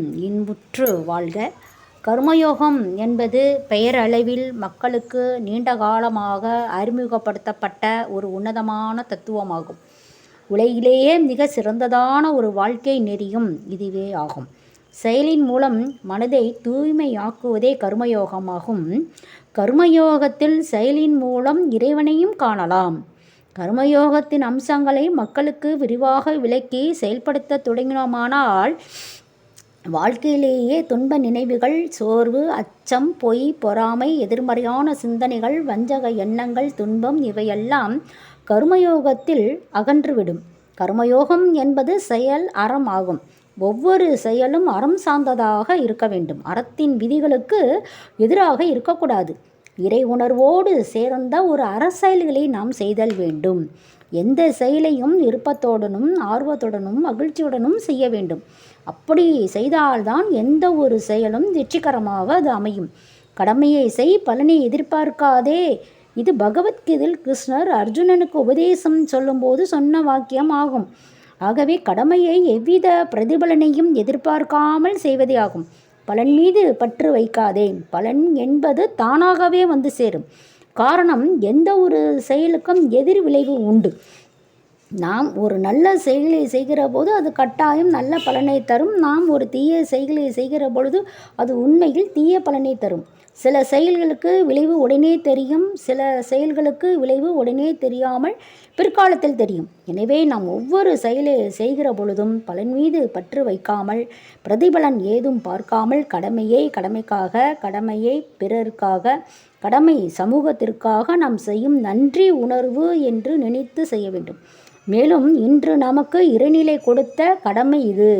இன்புற்று வாழ்க. கர்மயோகம் என்பது பெயரளவில் மக்களுக்கு நீண்ட காலமாக அறிமுகப்படுத்தப்பட்ட ஒரு உன்னதமான தத்துவமாகும். உலகிலேயே மிக சிறந்ததான ஒரு வாழ்க்கை நெறியும் இதுவே ஆகும். செயலின் மூலம் மனதை தூய்மையாக்குவதே கர்மயோகமாகும். கர்மயோகத்தில் செயலின் மூலம் இறைவனையும் காணலாம். கர்மயோகத்தின் அம்சங்களை மக்களுக்கு விரிவாக விளக்கி செயல்படுத்த தொடங்கினோமானால் வாழ்க்கையிலேயே துன்ப நினைவுகள் சோர்வு அச்சம் பொய் பொறாமை எதிர்மறையான சிந்தனைகள் வஞ்சக எண்ணங்கள் துன்பம் இவையெல்லாம் கர்மயோகத்தில் அகன்றுவிடும். கர்மயோகம் என்பது செயல் அறம் ஆகும். ஒவ்வொரு செயலும் அறம் சார்ந்ததாக இருக்க வேண்டும். அறத்தின் விதிகளுக்கு எதிராக இருக்கக்கூடாது. இறை உணர்வோடு சேர்ந்த ஒரு அரசியல்களை நாம் செய்தல் வேண்டும். எந்த செயலையும் விருப்பத்துடனும் ஆர்வத்துடனும் மகிழ்ச்சியுடனும் செய்ய வேண்டும். அப்படி செய்தால்தான் எந்த ஒரு செயலும் வெற்றிகரமாக அது அமையும். கடமையை செய் பலனை எதிர்பார்க்காதே. இது பகவத்கீதையில் கிருஷ்ணர் அர்ஜுனனுக்கு உபதேசம் சொல்லும்போது சொன்ன வாக்கியம் ஆகும். ஆகவே கடமையை எவ்வித பிரதிபலனையும் எதிர்பார்க்காமல் செய்வதே ஆகும். பலன் மீது பற்று வைக்காதே. பலன் என்பது தானாகவே வந்து சேரும். காரணம் எந்த ஒரு செயலுக்கும் எதிர் விளைவு உண்டு. நாம் ஒரு நல்ல செயலை செய்கிற போது அது கட்டாயம் நல்ல பலனை தரும். நாம் ஒரு தீய செயலை செய்கிற பொழுது அது உண்மையில் தீய பலனை தரும். சில செயல்களுக்கு விளைவு உடனே தெரியும் சில செயல்களுக்கு விளைவு உடனே தெரியாமல் பிற்காலத்தில் தெரியும். எனவே நாம் ஒவ்வொரு செயலை செய்கிற பொழுதும் பலன் மீது பற்று வைக்காமல் பிரதிபலன் ஏதும் பார்க்காமல் கடமையை கடமைக்காக கடமையை பிறருக்காக கடமை சமூகத்திற்காக நாம் செய்யும் நன்றி உணர்வு என்று நினைத்து செய்ய வேண்டும். மேலும் இன்று நமக்கு இறைநிலை கொடுத்த கடமை இது.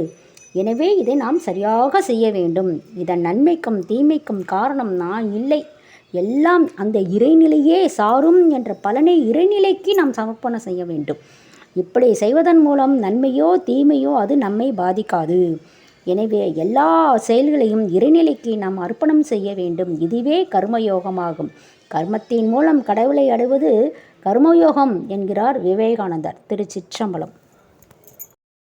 எனவே இதை நாம் சரியாக செய்ய வேண்டும். இதன் நன்மைக்கும் தீமைக்கும் காரணம் நான் இல்லை. எல்லாம் அந்த இறைநிலையே சாரும் என்ற பலனை இறைநிலைக்கு நாம் சமர்ப்பணம் செய்ய வேண்டும். இப்படி செய்வதன் மூலம் நன்மையோ தீமையோ அது நம்மை பாதிக்காது. எனவே எல்லா செயல்களையும் இறைநிலைக்கு நாம் அர்ப்பணம் செய்ய வேண்டும். இதுவே கர்மயோகமாகும். கர்மத்தின் மூலம் கடவுளை அடைவது கர்மயோகம் என்கிறார் விவேகானந்தர். திருச்சிற்றம்பலம்.